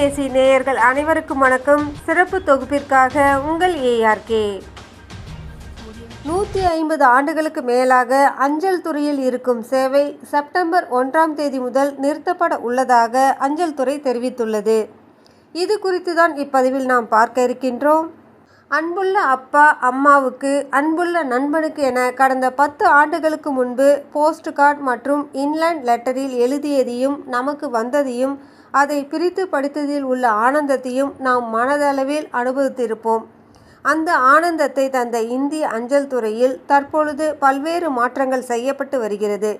தொலைபேசி நேயர்கள் அனைவருக்கும் வணக்கம். சிறப்பு தொகுப்பிற்காக உங்கள் ஏஆர்கே. நூற்றி ஐம்பது ஆண்டுகளுக்கு மேலாக அஞ்சல் துறையில் இருக்கும் சேவை செப்டம்பர் ஒன்றாம் தேதி முதல் நிறுத்தப்பட உள்ளதாக அஞ்சல் துறை தெரிவித்துள்ளது. இது குறித்து தான் இப்பதிவில் நாம் பார்க்க இருக்கின்றோம். அன்புள்ள அப்பா அம்மாவுக்கு அன்புள்ள நண்பனுக்கு என கடந்த பத்து ஆண்டுகளுக்கு முன்பு போஸ்ட் கார்டு மற்றும் இன்லைன் லெட்டரில் எழுதியதையும் நமக்கு வந்ததையும் அதை பிரித்து படித்ததில் உள்ள ஆனந்தத்தையும் நாம் மனதளவில் அனுபவித்திருப்போம். அந்த ஆனந்தத்தை தந்த இந்திய அஞ்சல் துறையில் தற்பொழுது பல்வேறு மாற்றங்கள் செய்யப்பட்டு வருகிறது.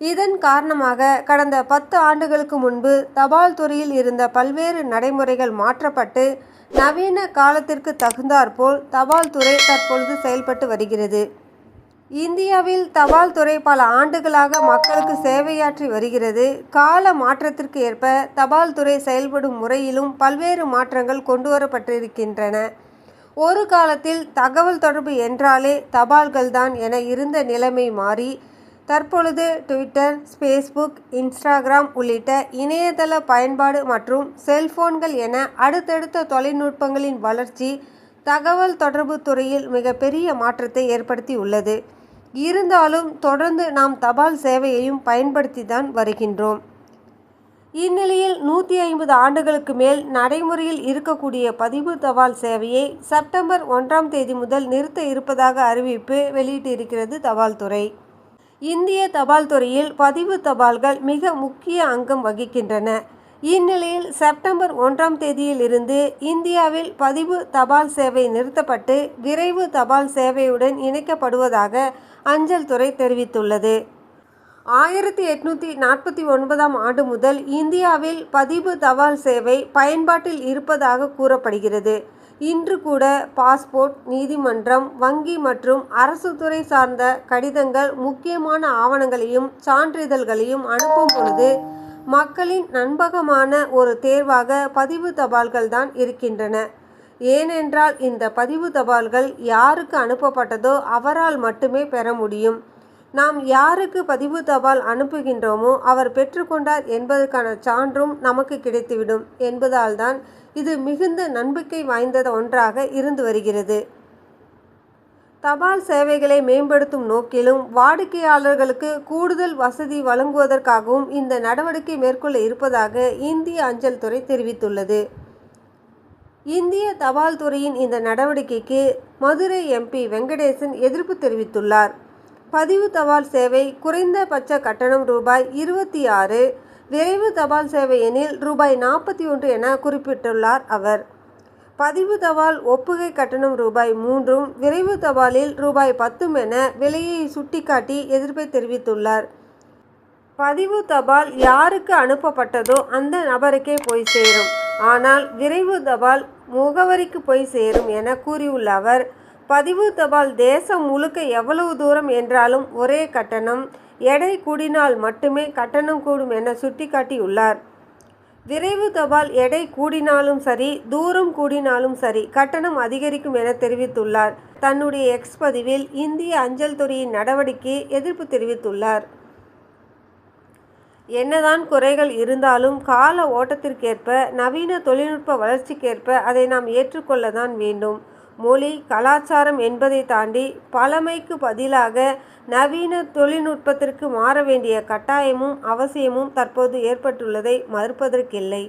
இதன் காரணமாக கடந்த பத்து ஆண்டுகளுக்கு முன்பு தபால் துறையில் இருந்த பல்வேறு நடைமுறைகள் மாற்றப்பட்டு நவீன காலத்திற்கு தகுந்தாற்போல் தபால் துறை தற்பொழுது செயல்பட்டு வருகிறது. இந்தியாவில் தபால் துறை பல ஆண்டுகளாக மக்களுக்கு சேவையாற்றி வருகிறது. கால மாற்றத்திற்கு ஏற்ப தபால் துறை செயல்படும் முறையிலும் பல்வேறு மாற்றங்கள் கொண்டு வரப்பட்டிருக்கின்றன. ஒரு காலத்தில் தகவல் தொடர்பு என்றாலே தபால்கள்தான் என இருந்த நிலைமை மாறி தற்பொழுது ட்விட்டர் ஃபேஸ்புக் இன்ஸ்டாகிராம் உள்ளிட்ட இணையதள பயன்பாடு மற்றும் செல்போன்கள் என அடுத்தடுத்த தொழில்நுட்பங்களின் வளர்ச்சி தகவல் தொடர்பு துறையில் மிகப்பெரிய மாற்றத்தை ஏற்படுத்தியுள்ளது இருந்தாலும் தொடர்ந்து நாம் தபால் சேவையையும் பயன்படுத்தி தான் வருகின்றோம். இந்நிலையில் நூற்றி ஐம்பது ஆண்டுகளுக்கு மேல் நடைமுறையில் இருக்கக்கூடிய பதிவு தபால் சேவையை செப்டம்பர் ஒன்றாம் தேதி முதல் நிறுத்த இருப்பதாக அறிவிப்பு வெளியிட்டிருக்கிறது தபால் துறை. இந்திய தபால் துறையில் பதிவு தபால்கள் மிக முக்கிய அங்கம் வகிக்கின்றன. இந்நிலையில் செப்டம்பர் ஒன்றாம் தேதியில் இருந்து இந்தியாவில் பதிவு தபால் சேவை நிறுத்தப்பட்டு விரைவு தபால் சேவையுடன் இணைக்கப்படுவதாக அஞ்சல் துறை தெரிவித்துள்ளது. ஆயிரத்தி எட்நூற்றி நாற்பத்தி ஒன்பதாம் ஆண்டு முதல் இந்தியாவில் பதிவு தபால் சேவை பயன்பாட்டில் இருப்பதாக கூறப்படுகிறது. இன்று கூட பாஸ்போர்ட் நீதிமன்றம் வங்கி மற்றும் அரசு துறை சார்ந்த கடிதங்கள் முக்கியமான ஆவணங்களையும் சான்றிதழ்களையும் அனுப்பும் பொழுது மக்களின் நண்பகமான ஒரு தேர்வாக பதிவு தபால்கள் தான் இருக்கின்றன. ஏனென்றால் இந்த பதிவு தபால்கள் யாருக்கு அனுப்பப்பட்டதோ அவரால் மட்டுமே பெற முடியும். நாம் யாருக்கு பதிவு தபால் அனுப்புகின்றோமோ அவர் பெற்றுக்கொண்டார் என்பதற்கான சான்றும் நமக்கு கிடைத்துவிடும் என்பதால்தான் இது மிகுந்த நம்பிக்கை வாய்ந்த ஒன்றாக இருந்து வருகிறது. தபால் சேவைகளை மேம்படுத்தும் நோக்கிலும் வாடிக்கையாளர்களுக்கு கூடுதல் வசதி வழங்குவதற்காகவும் இந்த நடவடிக்கை மேற்கொள்ள இருப்பதாக இந்திய அஞ்சல் துறை தெரிவித்துள்ளது. இந்திய தபால் துறையின் இந்த நடவடிக்கைக்கு மதுரை எம்பி வெங்கடேசன் எதிர்ப்பு தெரிவித்துள்ளார். பதிவு தபால் சேவை குறைந்தபட்ச கட்டணம் ரூபாய் இருபத்தி ஆறு விரைவு தபால் சேவை எனில் ரூபாய் நாற்பத்தி ஒன்று என குறிப்பிட்டுள்ளார் அவர். பதிவு தபால் ஒப்புகை கட்டணம் ரூபாய் மூன்றும் விரைவு தபாலில் ரூபாய் பத்தும் என விலையை சுட்டிக்காட்டி எதிர்ப்பை தெரிவித்துள்ளார். பதிவு தபால் யாருக்கு அனுப்பப்பட்டதோ அந்த நபருக்கே போய் சேரும். ஆனால் விரைவு தபால் முகவரிக்கு போய் சேரும் என கூறியுள்ள அவர் பதிவு தபால் தேசம் முழுக்க எவ்வளவு தூரம் என்றாலும் ஒரே கட்டணம். எடை கூடினால் மட்டுமே கட்டணம் கூடும் என சுட்டிக்காட்டியுள்ளார். விரைவு தபால் எடை கூடினாலும் சரி தூரம் கூடினாலும் சரி கட்டணம் அதிகரிக்கும் என தெரிவித்துள்ளார். தன்னுடைய எக்ஸ் பதிவில் இந்திய அஞ்சல் துறையின் நடவடிக்கையை எதிர்ப்பு தெரிவித்துள்ளார். என்னதான் குறைகள் இருந்தாலும் கால ஓட்டத்திற்கேற்ப நவீன தொழில்நுட்ப வளர்ச்சிக்கேற்ப அதை நாம் ஏற்றுக்கொள்ளத்தான் வேண்டும். மொழி கலாச்சாரம் என்பதை தாண்டி பழமைக்கு பதிலாக நவீன தொழில்நுட்பத்திற்கு மாற வேண்டிய கட்டாயமும் அவசியமும் தற்போது ஏற்பட்டுள்ளதை மறுப்பதற்கில்லை.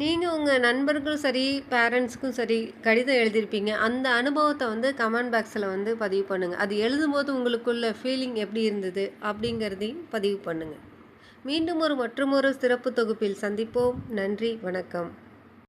நீங்கள் உங்கள் நண்பர்களும் சரி பேரண்ட்ஸுக்கும் சரி கடிதம் எழுதியிருப்பீங்க. அந்த அனுபவத்தை வந்து கமெண்ட் பாக்ஸில் வந்து பதிவு பண்ணுங்கள் அது எழுதும்போது உங்களுக்குள்ள ஃபீலிங் எப்படி இருந்தது அப்படிங்கிறதையும் பதிவு பண்ணுங்கள் மீண்டும் ஒரு மற்றொரு சிறப்பு தொகுப்பில் சந்திப்போம். நன்றி வணக்கம்.